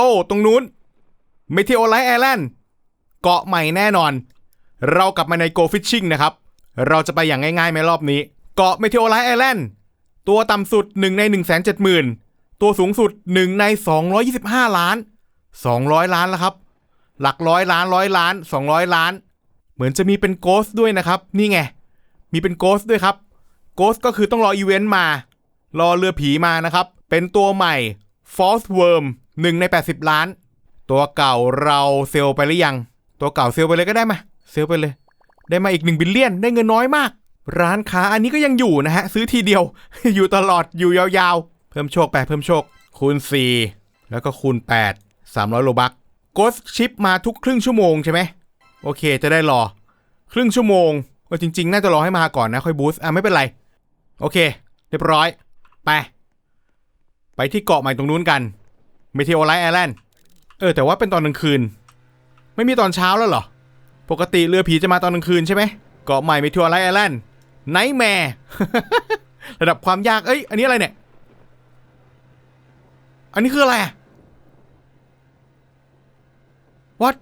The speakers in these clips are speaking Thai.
อ้ตรงนู้นเมทิโอไลท์ไอแลนด์เกาะใหม่แน่นอน เรากลับมาใน Go Fishing นะครับ เราจะไปอย่างง่ายๆไหมรอบนี้ เกาะเมทิโอไลท์ไอแลนด์ตัวต่ำสุด 1 ใน 1 7 0 0 0 0 ตัวสูงสุด 1 ใน 225 ล้าน 200 ล้านแล้วครับ หลักร้อยล้านร้อยล้าน 200 ล้าน เหมือนจะมีเป็นโกสด้วยนะครับ นี่ไง มีเป็นโกสด้วยครับ โกสก็คือต้องรออีเวนต์มา รอเรือผีมานะครับ เป็นตัวใหม่ False Worm 1ใน 80 ล้าน ตัวเก่าเราเซลไปหรือยัง ตัวเก่าเซลไปเลยก็ได้มาเซลไปเลย ได้มาอีก1บิลเลียนได้เงินน้อยมาก ร้านค้าอันนี้ก็ยังอยู่นะฮะ ซื้อทีเดียว อยู่ตลอดอยู่ยาวๆ เพิ่มโชคไปเพิ่มโชค คูณ 4 แล้วก็คูณ 8 300โลบักโกสชิปมาทุกครึ่งชั่วโมงใช่ไหมโอเค จะได้รอ ครึ่งชั่วโมงเออจริง ๆ น่าจะรอให้มาก่อนนะค่อยบูสต์อะไม่เป็นไร โอเค เรียบร้อย ไป ไปที่เกาะใหม่ตรงนู้นกัน เมเทโอไลท์ไอแลนด์เออแต่ว่าเป็นตอนกลางคืน ไม่มีตอนเช้าแล้วเหรอ ปกติเรือผีจะมาตอนกลางคืนใช่ไหมเกาะใหม่เมเทโอไลท์ไอแลนด์ไนท์แมร์ระดับความยาก เอ้ย อันนี้อะไรเนี่ย อันนี้คืออะไรอะ What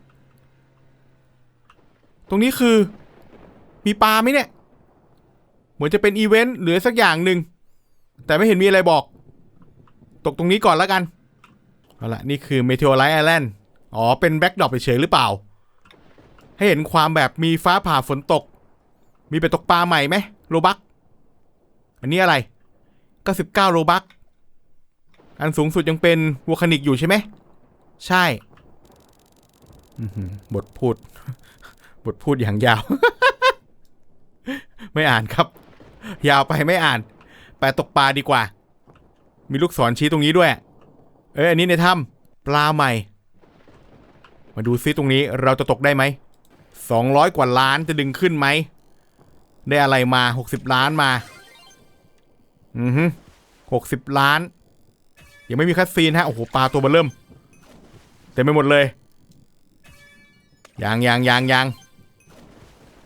ตรงนี้คือ มีปลาไหมเนี่ย เหมือนจะเป็นอีเวนต์หรือสักอย่างหนึ่ง แต่ไม่เห็นมีอะไรบอก ตกตรงนี้ก่อนแล้วกัน เอาละนี่คือ Meteorite Island อ๋อ เป็นแบ็กดรอปเฉยๆหรือเปล่า ให้เห็นความแบบมีฟ้าผ่าฝนตก มีไปตกปลาใหม่ไหมโลบัก อันนี้อะไร 99โลบัก อันสูงสุดยังเป็นวอลคานิกอยู่ใช่ไหม ใช่บทพูด บทพูดอย่างยาว ไม่อ่านครับ ยาวไปไม่อ่าน ไปตกปลาดีกว่า มีลูกศรชี้ตรงนี้ด้วย เอ้ยอันนี้ในถ้ำปลาใหม่ มาดูซิตรงนี้เราจะตกได้ไหมสองร้อยกว่าล้านจะดึงขึ้นไหม ได้อะไรมาหกสิบล้านมา อือฮึหกสิบล้าน ยังไม่มีคัดซีนฮะ โอ้โห ปลาตัวเบอเริ่ม เต็มไปหมดเลยยางยางยางยาง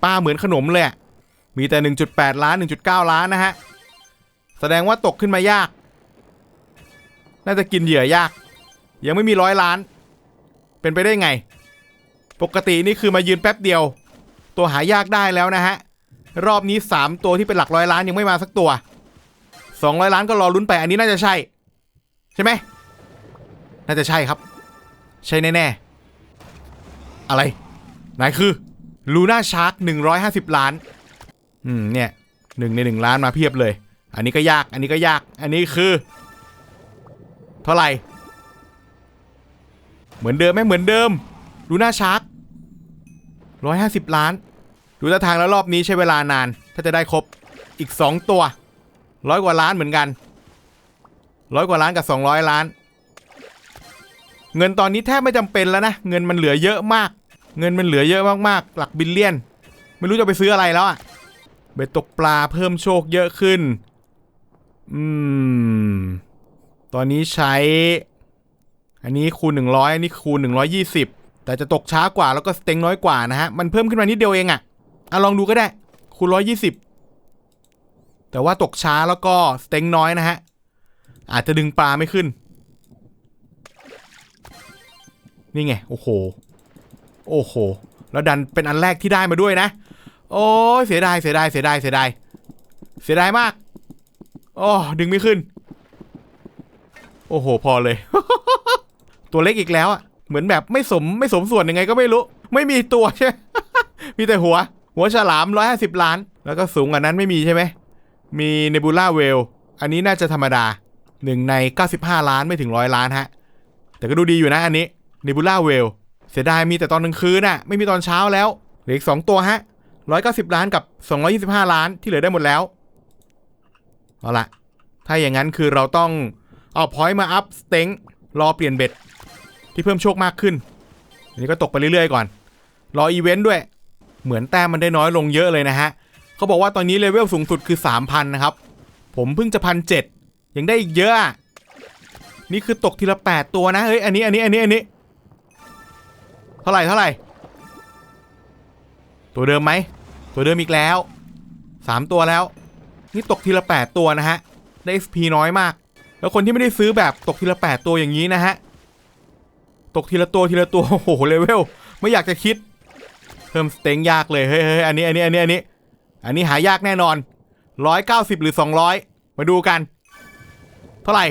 ปลาเหมือนขนมเลย มีแต่ 1.8 ล้าน 1.9 ล้านนะฮะ แสดงว่าตกขึ้นมายาก น่าจะกินเหยื่อยาก ยังไม่มีร้อยล้าน เป็นไปได้ไง ปกตินี่คือมายืนแป๊บเดียว ตัวหายากได้แล้วนะฮะ รอบนี้ 3 ตัวที่เป็นหลักร้อยล้านยังไม่มาสักตัว 200 ล้านก็รอลุ้นไปอันนี้น่าจะใช่ ใช่ไหมน่าจะใช่ครับ ใช่แน่ๆ อะไร ไหนคือลูน่าชาร์ก150 ล้าน อืมเนี่ยหนึ่งในหนึ่งล้านมาเพียบเลย อันนี้ก็ยาก อันนี้ก็ยาก อันนี้คือ เท่าไหร่ เหมือนเดิมไหมเหมือนเดิมลูหน่าชาร์กร้อยห้าสิบล้าน ดูท่าทางแล้วรอบนี้ใช้เวลานาน ถ้าจะได้ครบอีกสองตัวร้อยกว่าล้านเหมือนกันร้อยกว่าล้านกับสองร้อยล้าน เงินตอนนี้แทบไม่จำเป็นแล้วนะ เงินมันเหลือเยอะมาก เงินมันเหลือเยอะมากๆ หลักบิลเลียน ไม่รู้จะไปซื้ออะไรแล้วอะเบ็ดตกปลาเพิ่มโชคเยอะขึ้น อืม ตอนนี้ใช้ อันนี้คูณ 100 อันนี้คูณ 120 แต่จะตกช้ากว่าแล้วก็สเต็งน้อยกว่านะฮะ มันเพิ่มขึ้นมานิดเดียวเองอะอะลองดูก็ได้ คูณ 120 แต่ว่าตกช้าแล้วก็สเต็งน้อยนะฮะ อาจจะดึงปลาไม่ขึ้น นี่ไง โอ้โห โอ้โห แล้วดันเป็นอันแรกที่ได้มาด้วยนะ โอ้ยเสียดาย เสียดาย เสียดาย เสียดาย เสียดายมาก โอ้ดึงไม่ขึ้น โอ้โห พอเลย ตัวเล็กอีกแล้วอะ เหมือนแบบไม่สมไม่สมส่วนยังไงก็ไม่รู้ ไม่มีตัวใช่ไหมมีแต่หัว หัวฉลามร้อยห้าสิบล้าน แล้วก็สูงกว่านั้นไม่มีใช่ไหม มีเนบูล่าเวล อันนี้น่าจะธรรมดาหนึ่งใน 95 ล้านไม่ถึงร้อยล้านฮะ แต่ก็ดูดีอยู่นะอันนี้เนบูล่าเวล เสียดายมีแต่ตอนกลางคืนน่ะ ไม่มีตอนเช้าแล้ว เหลืออีกสองตัวฮะร้อยเก้าสิบล้านกับสองร้อยี่สิบห้าล้านที่เหลือได้หมดแล้ว เอาละถ้าอย่างนั้นคือเราต้อง เอาพอยต์มาอัพสเต็งรอเปลี่ยนเบ็ด ที่เพิ่มโชคมากขึ้น อันนี้ก็ตกไปเรื่อยๆก่อน รออีเวนต์ด้วย เหมือนแต้มมันได้น้อยลงเยอะเลยนะฮะเขาบอกว่าตอนนี้เลเวลสูงสุดคือ 3,000 นะครับ ผมเพิ่งจะพันเจ็ดยังได้อีกเยอะอะ นี่คือตกทีละ 8 ตัวนะเฮ้ยอันนี้อันนี้อันนี้อันนี้ เท่าไหร่เท่าไหร่ ตัวเดิมไหม ตัวเดิมอีกแล้ว 3 ตัวแล้ว นี่ตกทีละ 8 ตัวนะฮะ ได้ XP น้อยมาก แล้วคนที่ไม่ได้ซื้อแบบตกทีละ8ตัวอย่างนี้นะฮะ ตกทีละตัวทีละตัวโอ้โหเลเวลไม่อยากจะคิด เพิ่มสเต็งยากเลยเฮ้ยเฮ้ยอันนี้อันนี้อันนี้อันนี้ อันนี้หายากแน่นอน190หรือ200มาดูกัน เท่าไหร่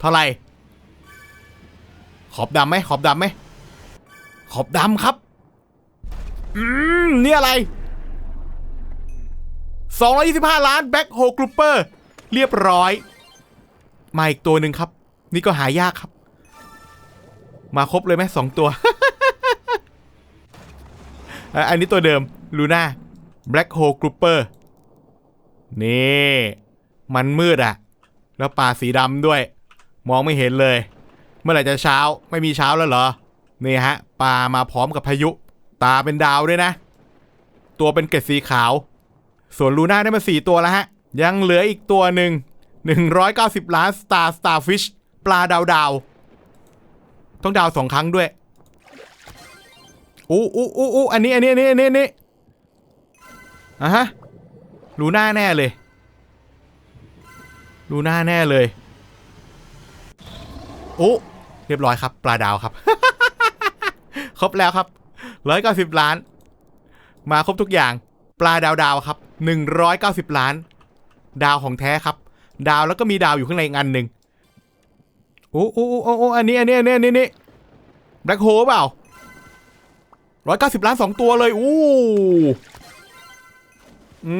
เท่าไหร่ ขอบดำไหมขอบดำไหมขอบดำครับ อืม นี่อะไร 225 ล้านแบ็คโฮกรูเปอร์ เรียบร้อย มาอีกตัวหนึ่งครับ นี่ก็หายากครับ มาครบเลยไหมสองตัว อันนี้ตัวเดิมลูน่าแบล็คโฮกรูเปอร์นี่มันมืดอะแล้วปลาสีดำด้วย มองไม่เห็นเลย เมื่อไหร่จะเช้าไม่มีเช้าแล้วเหรอนี่ฮะปลามาพร้อมกับพายุ ตาเป็นดาวด้วยนะ ตัวเป็นเกล็ดสีขาว ส่วนลูน่าได้มาสี่ตัวแล้วฮะ ยังเหลืออีกตัวหนึ่ง190 ล้านสตาร์สตาร์ฟิชปลาดาวดาว ต้องดาวสองครั้งด้วยอู้อู้อู้อู้อันนี้อันนี้อันนี้อันนี้อันนี้อะฮะลูน่าแน่เลยลูน่าแน่เลยโอ้เรียบร้อยครับ ปลาดาวครับ ครบแล้วครับร้อยเก้าสิบล้าน มาครบทุกอย่าง ปลาดาวดาวครับหนึ่งร้อยเก้าสิบล้าน ดาวของแท้ครับ ดาวแล้วก็มีดาวอยู่ข้างในอีกอันหนึ่งโอ้โอ้โอ้โอ้อันนี้อันนี้อันนี้อันนี้นี่แบล็คโฮเปล่าร้อยเก้าสิบล้านสองตัวเลยอู้อื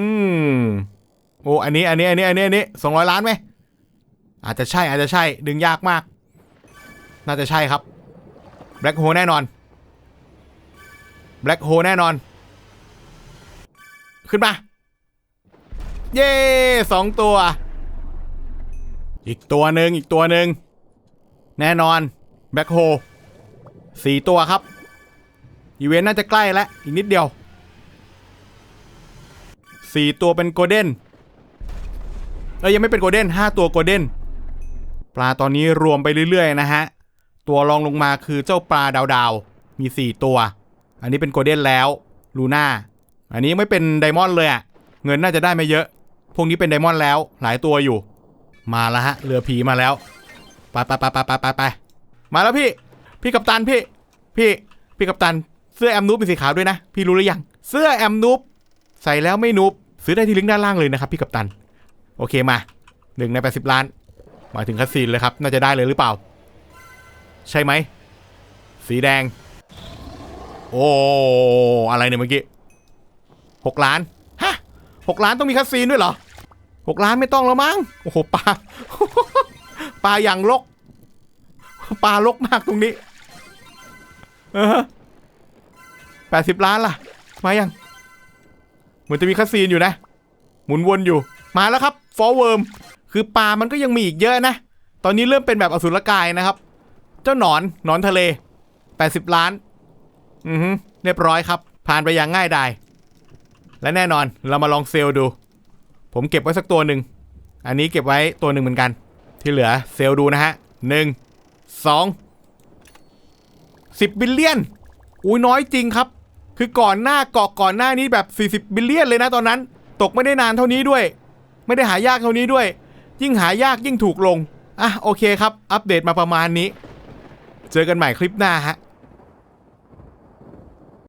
มโอ้อันนี้อันนี้อันนี้อันนี้อันนี้สองร้อยล้านไหมอาจจะใช่อาจจะใช่ดึงยากมาก น่าจะใช่ครับแบล็คโฮแน่นอนแบล็คโฮแน่นอน ขึ้นมา เย้สองตัว อีกตัวหนึ่งอีกตัวหนึ่งแน่นอนแบ็คโฮสี่ตัวครับ อีเวนต์น่าจะใกล้แล้ว อีกนิดเดียวสี่ตัวเป็นโกลเด้นเอ้ยยังไม่เป็นโกลเด้นห้าตัวโกลเด้นปลาตอนนี้รวมไปเรื่อยๆนะฮะ ตัวรองลงมาคือเจ้าปลาดาวดาวๆมีสี่ตัว อันนี้เป็นโกลเด้นแล้วลูน่าอันนี้ไม่เป็นไดมอนด์เลยอะเงินน่าจะได้ไม่เยอะ พวกนี้เป็นไดมอนด์แล้ว หลายตัวอยู่ มาแล้วฮะเรือผีมาแล้วไปไปไปไปไปไปไปมาแล้วพี่ พี่กัปตันพี่ พี่ พี่กัปตันเสื้อแอมนูบเป็นสีขาวด้วยนะ พี่รู้หรือยัง เสื้อแอมนูบใส่แล้วไม่นูบซื้อได้ที่ลิงก์ด้านล่างเลยนะครับพี่กัปตัน โอเคมาหนึ่งใน80ล้าน มาถึงคัสซีนเลยครับ น่าจะได้เลยหรือเปล่า ใช่ไหม สีแดง โอ้ อะไรเนี่ยเมื่อกี้หกล้าน ฮะหกล้านต้องมีคัสซีนด้วยเหรอ หกล้านไม่ต้องแล้วมั้งโอ้โหปลาปลาอย่างลกปลาลกมากตรงนี้เออแปดสิบล้านล่ะ มายัง เหมือนจะมีคัสซีนอยู่นะ หมุนวนอยู่ มาแล้วครับฟอร์เวิร์มคือปลามันก็ยังมีอีกเยอะนะ ตอนนี้เริ่มเป็นแบบอสุรกายนะครับ เจ้าหนอนหนอนทะเล80ล้าน อือฮึเรียบร้อยครับ ผ่านไปอย่างง่ายดายและแน่นอนเรามาลองเซลล์ดู ผมเก็บไว้สักตัวหนึ่ง อันนี้เก็บไว้ตัวหนึ่งเหมือนกัน ที่เหลือเซลดูนะฮะหนึ่งสองสิบบิลเลียน อุ้ยน้อยจริงครับ คือก่อนหน้าเกาะก่อนหน้านี้แบบ 40 บิลเลียนเลยนะตอนนั้น ตกไม่ได้นานเท่านี้ด้วย ไม่ได้หายากเท่านี้ด้วย ยิ่งหายากยิ่งถูกลง อะโอเคครับ อัปเดตมาประมาณนี้ เจอกันใหม่คลิปหน้าฮะ